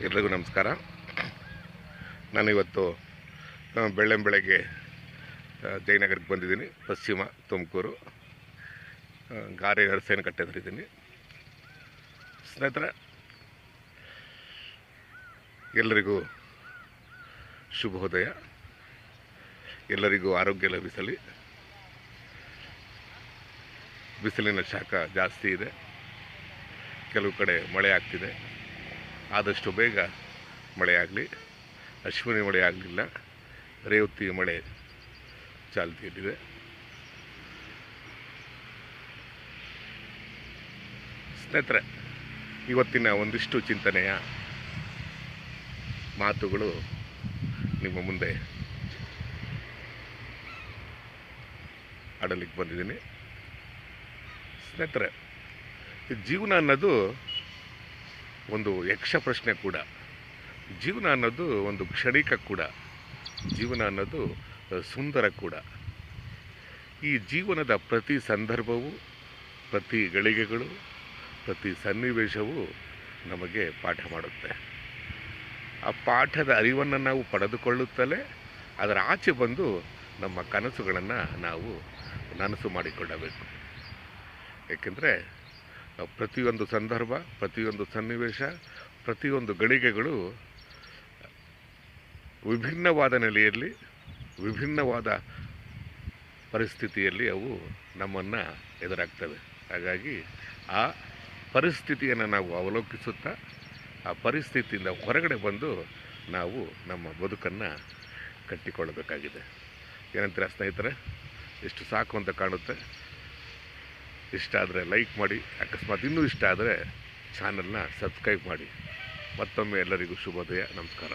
ಎಲ್ರಿಗೂ ನಮಸ್ಕಾರ. ನಾನಿವತ್ತು ಇವತ್ತು ಬೆಳ್ಳಂ ಬೆಳಗ್ಗೆ ಆ, ಜಯನಗರಕ್ಕೆ ಬಂದಿದ್ದೀನಿ. ಪಶ್ಚಿಮ ತುಮಕೂರು ಗಾರೆ ನರಸೇನ ಕಟ್ಟೆ ಹತ್ರ ಇದ್ದೀನಿ. ಸ್ನೇಹಿತರೆ ಎಲ್ಲರಿಗೂ ಶುಭೋದಯ. ಎಲ್ಲರಿಗೂ ಆರೋಗ್ಯ ಲಭಿಸಲಿ. ಬಿಸಿಲಿನ ಶಾಖ ಜಾಸ್ತಿ ಇದೆ. ಕೆಲವು ಕಡೆ ಮಳೆ ಆಗ್ತಿದೆ. ಆದಷ್ಟು ಬೇಗ ಮಳೆಯಾಗಲಿ, ಅಶ್ವಿನಿ ಮಳೆ ಆಗಲಿಲ್ಲ, ರೇವತಿ ಮಳೆ ಚಾಲ್ತಿಯಲ್ಲಿದೆ. ಸ್ನೇಹಿತರೆ, ಇವತ್ತಿನ ಒಂದಿಷ್ಟು ಚಿಂತನೆಯ ಮಾತುಗಳು ನಿಮ್ಮ ಮುಂದೆ ಆಡಲಿಕ್ಕೆ ಬಂದಿದ್ದೀನಿ. ಸ್ನೇಹಿತರೆ ಜೀವನ ಅನ್ನೋದು ಒಂದು ಯಕ್ಷ ಪ್ರಶ್ನೆ ಕೂಡ. ಜೀವನ ಅನ್ನೋದು ಒಂದು ಕ್ಷಣಿಕ ಕೂಡ. ಜೀವನ ಅನ್ನೋದು ಸುಂದರ ಕೂಡ. ಈ ಜೀವನದ ಪ್ರತಿ ಸಂದರ್ಭವು, ಪ್ರತಿ ಗಳಿಗೆಗಳು, ಪ್ರತಿ ಸನ್ನಿವೇಶವು ನಮಗೆ ಪಾಠ ಮಾಡುತ್ತೆ. ಆ ಪಾಠದ ಅರಿವನ್ನು ನಾವು ಪಡೆದುಕೊಳ್ಳುತ್ತಲೇ, ಅದರ ಆಚೆ ಬಂದು ನಮ್ಮ ಕನಸುಗಳನ್ನು ನಾವು ನನಸು ಮಾಡಿಕೊಳ್ಳಬೇಕು. ಏಕೆಂದರೆ ಪ್ರತಿಯೊಂದು ಸಂದರ್ಭ, ಪ್ರತಿಯೊಂದು ಸನ್ನಿವೇಶ, ಪ್ರತಿಯೊಂದು ಗಳಿಗೆಗಳು ವಿಭಿನ್ನವಾದ ನೆಲೆಯಲ್ಲಿ, ವಿಭಿನ್ನವಾದ ಪರಿಸ್ಥಿತಿಯಲ್ಲಿ ಅವು ನಮ್ಮನ್ನು ಎದುರಾಗ್ತವೆ. ಹಾಗಾಗಿ ಆ ಪರಿಸ್ಥಿತಿಯನ್ನು ನಾವು ಅವಲೋಕಿಸುತ್ತಾ, ಆ ಪರಿಸ್ಥಿತಿಯಿಂದ ಹೊರಗಡೆ ಬಂದು ನಾವು ನಮ್ಮ ಬದುಕನ್ನು ಕಟ್ಟಿಕೊಳ್ಳಬೇಕಾಗಿದೆ. ಏನಂತೀರ ಸ್ನೇಹಿತರೆ? ಎಷ್ಟು ಸಾಕು ಅಂತ ಕಾಣುತ್ತೆ. ಇಷ್ಟ ಆದರೆ ಲೈಕ್ ಮಾಡಿ, ಅಕಸ್ಮಾತ್ ಇನ್ನೂ ಇಷ್ಟ ಆದರೆ ಚಾನಲ್ನ ಸಬ್ಸ್ಕ್ರೈಬ್ ಮಾಡಿ. ಮತ್ತೊಮ್ಮೆ ಎಲ್ಲರಿಗೂ ಶುಭೋದಯ, ನಮಸ್ಕಾರ.